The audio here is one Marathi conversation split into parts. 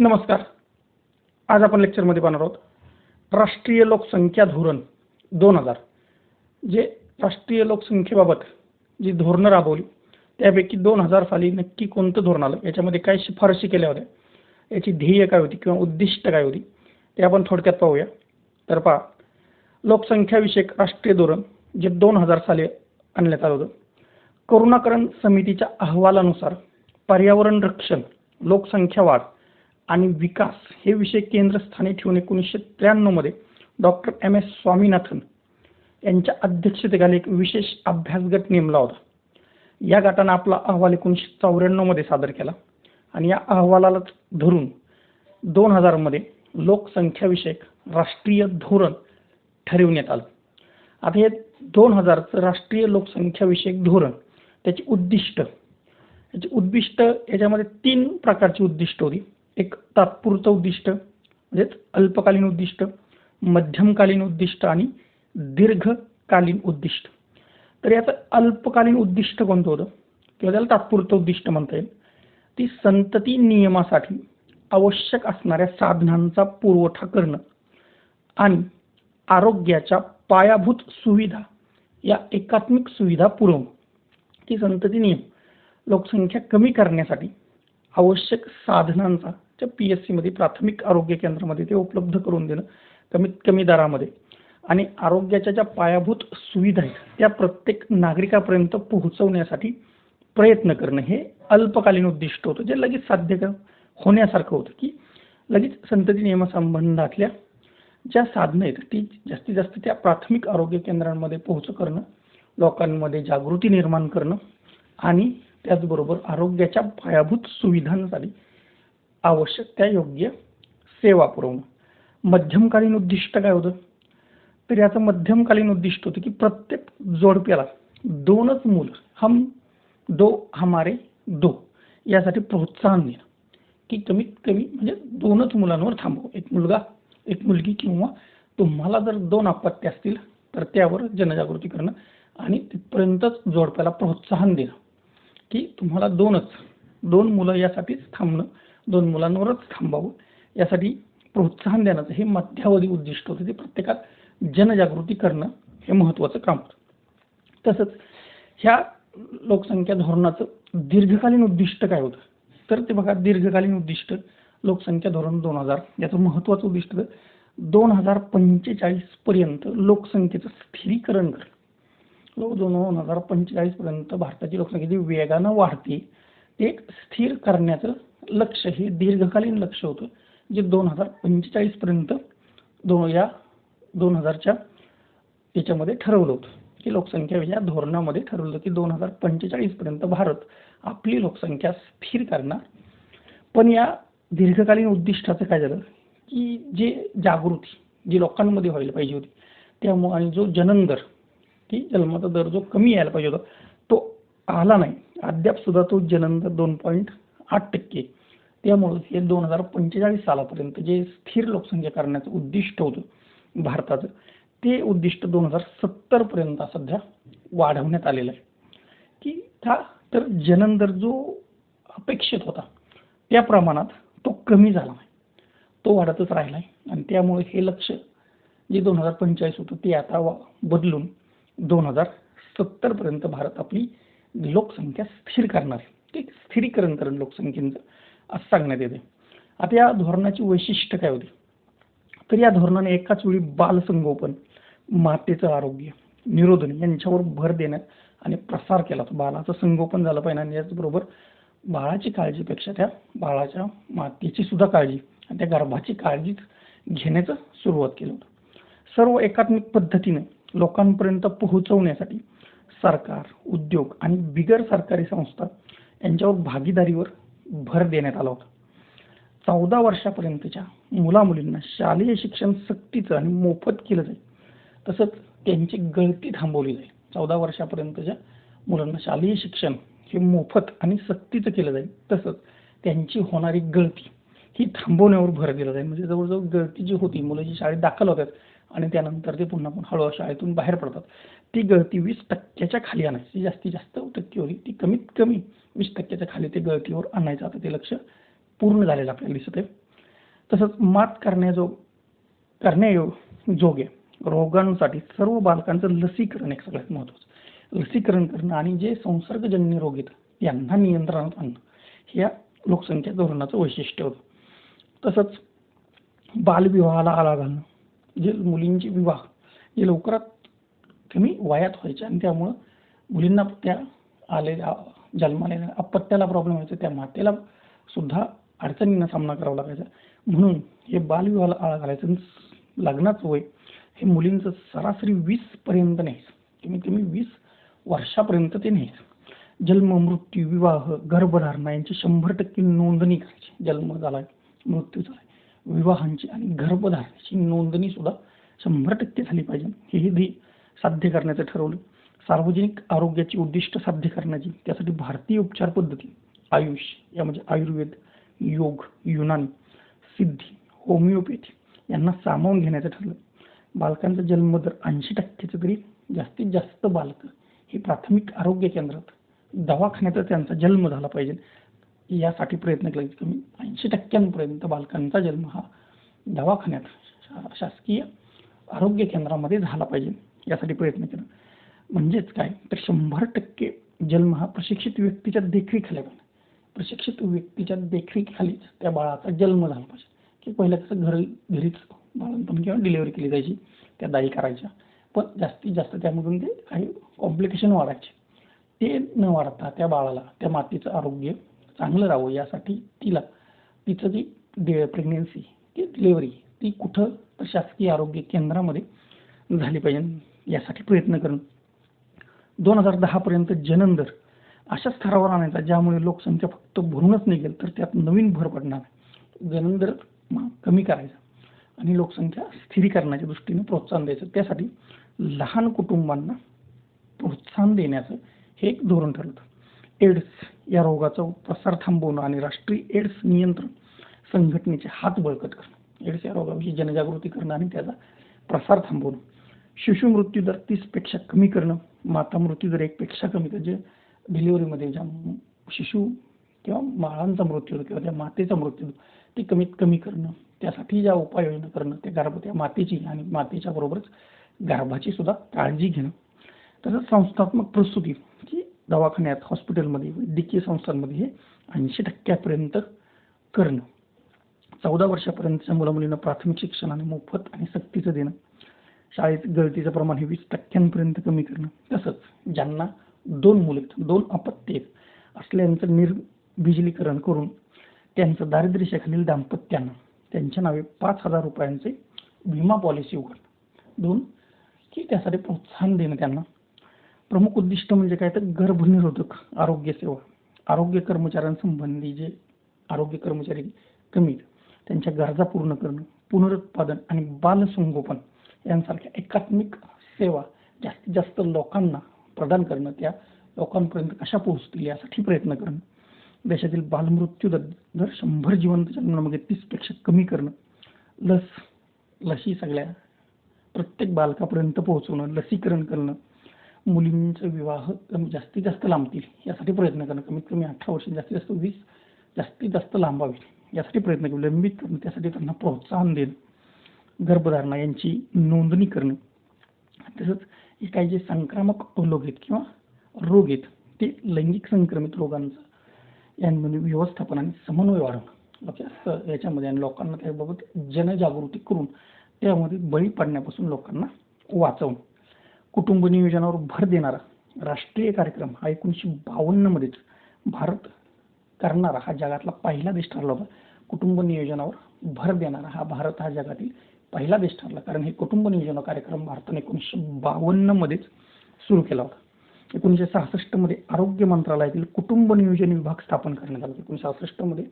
नमस्कार. आज आपण लेक्चरमध्ये पाहणार आहोत. राष्ट्रीय लोकसंख्या धोरण दोन हजार. जे राष्ट्रीय लोकसंख्येबाबत जी धोरणं राबवली त्यापैकी दोन हजार साली नक्की कोणतं धोरण आलं? याच्यामध्ये काय शिफारशी केल्या होत्या? याची ध्येय काय होती किंवा उद्दिष्ट काय होती? ते आपण थोडक्यात पाहूया. तर पहा लोकसंख्याविषयक राष्ट्रीय धोरण जे दोन हजार साली आणण्यात आलं होतं करुणाकरण समितीच्या अहवालानुसार पर्यावरण रक्षण लोकसंख्या वाढ आणि विकास हे विषय केंद्रस्थानी ठेवून एकोणीसशे त्र्याण्णवमध्ये डॉक्टर एम एस स्वामीनाथन यांच्या अध्यक्षतेखाली एक विशेष अभ्यास गट नेमला होता. या गटानं आपला अहवाल एकोणीसशे चौऱ्याण्णवमध्ये सादर केला आणि या अहवालालाच धरून दोन हजारमध्ये लोकसंख्याविषयक राष्ट्रीय धोरण ठरविण्यात आलं. आता हे दोन हजारचं राष्ट्रीय लोकसंख्याविषयक धोरण त्याची उद्दिष्ट याची उद्दिष्ट याच्यामध्ये तीन प्रकारची उद्दिष्ट होती. एक तात्पुरतं उद्दिष्ट म्हणजेच अल्पकालीन उद्दिष्ट मध्यमकालीन उद्दिष्ट आणि दीर्घकालीन उद्दिष्ट. तर याचं अल्पकालीन उद्दिष्ट कोणतं होतं? किंवा त्याला तात्पुरतं उद्दिष्ट म्हणता येईल? ती संतती नियमासाठी आवश्यक असणाऱ्या साधनांचा पुरवठा करणं आणि आरोग्याच्या पायाभूत सुविधा या एकात्मिक सुविधा पुरवणं. ती संतती नियम लोकसंख्या कमी करण्यासाठी आवश्यक साधनांचा च्या पी एस सीमध्ये प्राथमिक आरोग्य केंद्रामध्ये ते उपलब्ध करून देणं कमीत कमी दरामध्ये. आणि आरोग्याच्या ज्या पायाभूत सुविधा आहेत त्या प्रत्येक नागरिकापर्यंत पोहोचवण्यासाठी प्रयत्न करणं हे अल्पकालीन उद्दिष्ट होतं जे लगेच साध्य कर होण्यासारखं होतं की लगेच संतती नियमासंबंधातल्या ज्या साधनं आहेत ती जास्तीत जास्त त्या प्राथमिक आरोग्य केंद्रांमध्ये पोहोच करणं लोकांमध्ये जागृती निर्माण करणं आणि त्याचबरोबर आरोग्याच्या पायाभूत सुविधांसाठी आवश्यक त्या योग्य सेवा पुरवणं. मध्यमकालीन उद्दिष्ट काय होतं? तर याचं मध्यमकालीन उद्दिष्ट होतं की प्रत्येक जोडप्याला दोनच मुलं हम दो हमारे दो यासाठी प्रोत्साहन देणं. की कमीत कमी म्हणजे दोनच मुलांवर थांबव. एक मुलगा एक मुलगी किंवा तुम्हाला जर दोन अपत्य असतील तर त्यावर जनजागृती करणं आणि तिथपर्यंतच जोडप्याला प्रोत्साहन देणं. की तुम्हाला दोनच दोन मुलं यासाठीच थांबणं दोन मुलांवरच थांबावं. यासाठी प्रोत्साहन देण्याचं हे मध्यावधी उद्दिष्ट होतं. ते प्रत्येकात जनजागृती करणं हे महत्त्वाचं काम होतं. तसंच ह्या लोकसंख्या धोरणाचं दीर्घकालीन उद्दिष्ट काय होतं? तर ते बघा दीर्घकालीन उद्दिष्ट लोकसंख्या धोरण दोन हजार. याचं महत्त्वाचं उद्दिष्ट दोन हजार पंचेचाळीसपर्यंत लोकसंख्येचं स्थिरीकरण करणं. दोन हजार पंचेचाळीसपर्यंत भारताची लोकसंख्या जी वेगानं वाढते ते एक स्थिर करण्याचं लक्ष हे दीर्घकालीन लक्ष होतं जे दोन हजार पंचेचाळीसपर्यंत दोन या दोन हजारच्या याच्यामध्ये ठरवलं होतं. की लोकसंख्या या धोरणामध्ये ठरवलं की दोन हजार पंचेचाळीसपर्यंत भारत आपली लोकसंख्या स्थिर करणार. पण या दीर्घकालीन उद्दिष्टाचं काय झालं? की जे जागृती जी लोकांमध्ये व्हायला पाहिजे होती त्यामुळे आणि जो जनन दर की जन्माचा दर जो कमी यायला पाहिजे होता तो आला नाही. अद्याप सुद्धा तो जनन दर दोन पॉईंट आठ टक्के. त्यामुळं हे दोन हजार पंचेचाळीस सालापर्यंत जे स्थिर लोकसंख्या करण्याचं उद्दिष्ट होतं भारताचं ते उद्दिष्ट दोन हजार सत्तरपर्यंत सध्या वाढवण्यात आलेलं आहे. की त्या तर जनन दर जो अपेक्षित होता त्या प्रमाणात तो कमी झाला नाही. तो वाढतच राहिला आहे. आणि त्यामुळे हे लक्ष जे दोन हजार पंचेचाळीस होतं ते आता बदलून दोन हजार सत्तरपर्यंत भारत आपली लोकसंख्या स्थिर करणार आहे स्थिरीकरण करण लोकसंख्येचं असं सांगण्यात येते आता या धोरणाची वैशिष्ट्य काय होती? तर या धोरणाने एकाच वेळी बालसंगोपन मातेचं आरोग्य निरोधन यांच्यावर भर देण्यात आणि प्रसार केला तर बाळाचं संगोपन झालं पाहिजे आणि याचबरोबर बाळाची काळजीपेक्षा त्या बाळाच्या मातेची सुद्धा काळजी आणि त्या गर्भाची काळजी घेण्याचं सुरुवात केलं होतं. सर्व एकात्मिक पद्धतीने लोकांपर्यंत पोहोचवण्यासाठी सरकार उद्योग आणि बिगर सरकारी संस्था यांच्यावर भागीदारीवर भर देण्यात आला होता. चौदा वर्षापर्यंतच्या मुलामुलींना शालेय शिक्षण सक्तीचं आणि मोफत केलं जाईल तसंच त्यांची गळती थांबवली जाईल. चौदा वर्षापर्यंतच्या मुलांना शालेय शिक्षण हे मोफत आणि सक्तीचं केलं जाईल तसंच त्यांची होणारी गळती ही थांबवण्यावर भर दिला जाईल. म्हणजे जवळजवळ गळती जी होती मुलं जी शाळेत दाखल होतात आणि त्यानंतर ते पुन्हा पुन्हा हळूहळू शाळेतून बाहेर पडतात ती गळती वीस टक्क्याच्या खाली आणायची. जास्तीत जास्त टक्के होती ती कमीत कमी वीस टक्क्याच्या खाली ते गळतीवर आणायचं. आता ते लक्ष पूर्ण झालेलं आपल्याला दिसत आहे. तसंच मात करण्याजो जोगे रोगांसाठी सर्व बालकांचं लसीकरण एक सगळ्यात महत्त्वाचं लसीकरण करणं आणि जे संसर्गजन्य रोग आहेत यांना नियंत्रणात आणणं. या लोकसंख्या धोरणाचं वैशिष्ट्य होतं. तसंच बालविवाहाला आळा घालणं. जे मुलींचे विवाह जे लवकरात कमी वयात व्हायचे आणि त्यामुळं मुलींना त्या आलेल्या जन्मालेल्या अपत्याला प्रॉब्लेम व्हायचा त्या मातेला सुद्धा अडचणींना सामना करावा लागायचा. म्हणून हे बालविवाहाला आळा घालायचं आणि लग्नाचं वय हे मुलींचं सरासरी वीस पर्यंत नाही. कमीत कमी वीस वर्षापर्यंत ते नाही. जन्म मृत्यू विवाह गर्भधारणा यांची शंभर टक्के नोंदणी करायची. जन्म झालाय मृत्यू झालाय विवाहांची आणि गर्भधारणाची नोंदणी सुद्धा शंभर टक्के झाली पाहिजे. हे ध्येय साध्य करण्याचं ठरवलं. सार्वजनिक आरोग्याची उद्दिष्ट साध्य करण्याची त्यासाठी भारतीय उपचार पद्धती आयुष या म्हणजे आयुर्वेद योग युनानी सिद्धी होमिओपॅथी यांना सामावून घेण्याचं ठरलं. बालकांचा जन्मदर ऐंशी टक्क्याचं तरी जास्तीत जास्त बालकं हे प्राथमिक आरोग्य केंद्रात दवाखान्याचा त्यांचा जन्म झाला पाहिजे यासाठी प्रयत्न केला. कमी ऐंशी टक्क्यांपर्यंत बालकांचा जन्म हा दवाखान्यात शासकीय आरोग्य केंद्रामध्ये झाला पाहिजे यासाठी प्रयत्न केला. म्हणजेच काय? तर शंभर टक्के जन्म हा प्रशिक्षित व्यक्तीच्या देखरेखीखाली पाहिजे प्रशिक्षित व्यक्तीच्या देखरेखीखालीच त्या बाळाचा जन्म झाला पाहिजे. की पहिलं कसं घर घरीच बाळंतपण किंवा डिलिव्हरी केली जायची त्या दाई करायच्या. पण जास्तीत जास्त त्यामधून ते काही कॉम्प्लिकेशन वाढायचे. ते न वाढता त्या बाळाला त्या मातीचं आरोग्य चांगलं राहावं यासाठी तिला तिचं जी डे प्रेग्नेन्सी ती डिलेवरी ती कुठं तर शासकीय आरोग्य केंद्रामध्ये झाली पाहिजे यासाठी प्रयत्न करणं दोन हजार दहापर्यंत जनंदर अशा स्तरावर आणायचा ज्यामुळे लोकसंख्या फक्त भरूनच निघेल तर त्यात नवीन भर पडणार जनंदर कमी करायचा आणि लोकसंख्या स्थिरीकरणाच्या दृष्टीने प्रोत्साहन द्यायचं. त्यासाठी लहान कुटुंबांना प्रोत्साहन देण्याचं हे एक धोरण ठरलं. एड्स या रोगाचा प्रसार थांबवणं आणि राष्ट्रीय एड्स नियंत्रण संघटनेचे हात बळकट करणं. एड्स या रोगाविषयी जनजागृती करणं आणि त्याचा प्रसार थांबवणं. शिशु मृत्यू दर तीसपेक्षा कमी करणं. माता मृत्यू दर एकपेक्षा कमी करणं डिलिव्हरीमध्ये ज्या शिशु किंवा बाळांचा मृत्यू होतो किंवा त्या मातेचा मृत्यू होतो ते कमीत कमी करणं त्यासाठी ज्या उपाययोजना करणं त्या गर्भ त्या मातेची आणि मातेच्या बरोबरच गर्भाची सुद्धा काळजी घेणं. तसंच संस्थात्मक प्रसूती की दवाखान्यात हॉस्पिटलमध्ये वैद्यकीय संस्थांमध्ये हे ऐंशी टक्क्यापर्यंत करणं. चौदा वर्षापर्यंतच्या मुलं मुलींना प्राथमिक शिक्षण आणि मोफत आणि सक्तीचं देणं. शाळेत गळतीचं प्रमाण हे वीस टक्क्यांपर्यंत कमी करणं. तसंच ज्यांना दोन मुले दोन अपत्य असल्याचं असल्यांचं निर्बिजलीकरण करून त्यांचं दारिद्र्यशाखालील दाम्पत्यांना त्यांच्या नावे पाच हजार रुपयांचे विमा पॉलिसी उघडणं. दोन की त्यासाठी प्रोत्साहन देणं त्यांना. प्रमुख उद्दिष्ट म्हणजे काय तर गर्भनिरोधक आरोग्य सेवा. आरोग्य कर्मचाऱ्यांसंबंधी जे आरोग्य कर्मचारी कमी आहेत, त्यांच्या गरजा पूर्ण करणं पुनरुत्पादन आणि बालसंगोपन यांसारख्या एकात्मिक सेवा जास्तीत जास्त लोकांना प्रदान करणं त्या लोकांपर्यंत कशा पोहोचतील यासाठी प्रयत्न करणं देशातील बालमृत्यू दर दर शंभर जिवंत जन्मामध्ये तीसपेक्षा कमी करणं लस लसी सगळ्या प्रत्येक बालकापर्यंत पोहोचवणं लसीकरण करणं मुलींचे विवाह कमी जास्तीत जास्त लांबतील यासाठी प्रयत्न करणं कमीत कमी अठरा वर्ष जास्तीत जास्त वीस जास्तीत जास्त लांबावी यासाठी प्रयत्न करू लंबित करणं त्यासाठी त्यांना प्रोत्साहन देणं गर्भधारणा यांची नोंदणी करणे. तसंच हे काही जे संक्रामक रोग आहेत किंवा रोग आहेत ते लैंगिक संक्रमित रोगांचं यांमध्ये व्यवस्थापन आणि समन्वय वाढवणं. याच्या- याच्यामध्ये आणि लोकांना त्याबाबत जनजागृती करून त्यामध्ये बळी पडण्यापासून लोकांना वाचवणं. कुटुंब नियोजनावर भर देणारा राष्ट्रीय कार्यक्रम हा एकोणीसशे बावन्नमध्येच भारत करणारा हा जगातला पहिला देश ठरला होता. कुटुंब नियोजनावर भर देणारा हा भारत हा जगातील पहिला देश ठरला. कारण हे कुटुंब नियोजन कार्यक्रम भारताने एकोणीसशे बावन्नमध्येच सुरू केला होता. एकोणीसशे सहासष्टमध्ये आरोग्य मंत्रालयातील कुटुंब नियोजन विभाग स्थापन करण्यात आला. एकोणीसशे सहासष्टमध्ये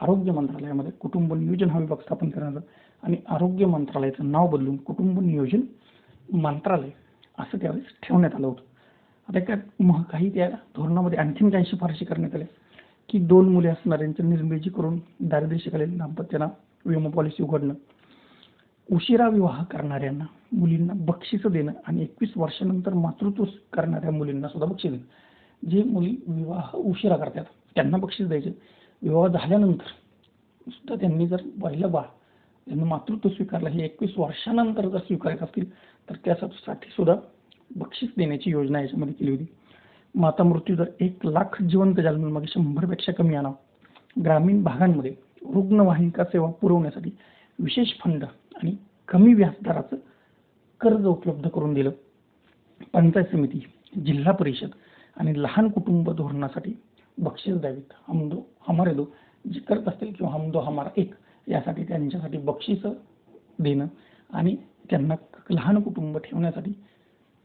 आरोग्य मंत्रालयामध्ये कुटुंब नियोजन हा विभाग स्थापन करण्यात आला. आणि आरोग्य मंत्रालयाचं नाव बदलून कुटुंब नियोजन मंत्रालय असं त्यावेळेस ठेवण्यात आलं होतं. आता काय मग काही त्या धोरणामध्ये आणखीन काही शिफारशी करण्यात आल्या. की दोन मुले असणाऱ्यांचं निर्मिती करून दारिद्र्यरेषेखालील दाम्पत्यांना विमा पॉलिसी उघडणं उशिरा विवाह करणाऱ्यांना मुलींना बक्षिसं देणं आणि एकवीस वर्षानंतर मातृत्व करणाऱ्या मुलींना सुद्धा बक्षीस देणं. जे मुली विवाह उशिरा करतात त्यांना बक्षीस द्यायचे. विवाह झाल्यानंतर सुद्धा त्यांनी जर पहिलं बाळ त्यांनी मातृत्व स्वीकारलं हे एकवीस वर्षानंतर जर स्वीकारत असतील तर त्यासाठी सुद्धा बक्षीस देण्याची योजना याच्यामध्ये केली होती. माता मृत्यू दर एक लाख जिवंत जन्मांमागे शंभरपेक्षा कमी आणावं. ग्रामीण भागांमध्ये रुग्णवाहिका सेवा पुरवण्यासाठी विशेष फंड आणि कमी व्याजदराचं कर्ज उपलब्ध करून दिलं. पंचायत समिती जिल्हा परिषद आणि लहान कुटुंब धोरणासाठी बक्षीस द्यावीत. हमदो हमारे दो जे करत असतील किंवा हमदो हमारा एक यासाठी त्यांच्यासाठी बक्षिसं देणं आणि त्यांना लहान कुटुंब ठेवण्यासाठी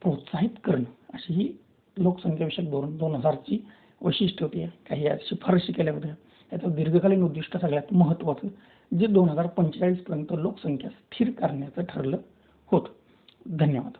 प्रोत्साहित करणं अशी ही लोकसंख्याविषयक धोरण दोन हजारची वैशिष्ट्य होती. काही या शिफारशी केल्या होत्या. याचं दीर्घकालीन उद्दिष्ट सगळ्यात महत्त्वाचं जे दोन हजार पंचेचाळीसपर्यंत लोकसंख्या स्थिर करण्याचं ठरलं होतं. धन्यवाद.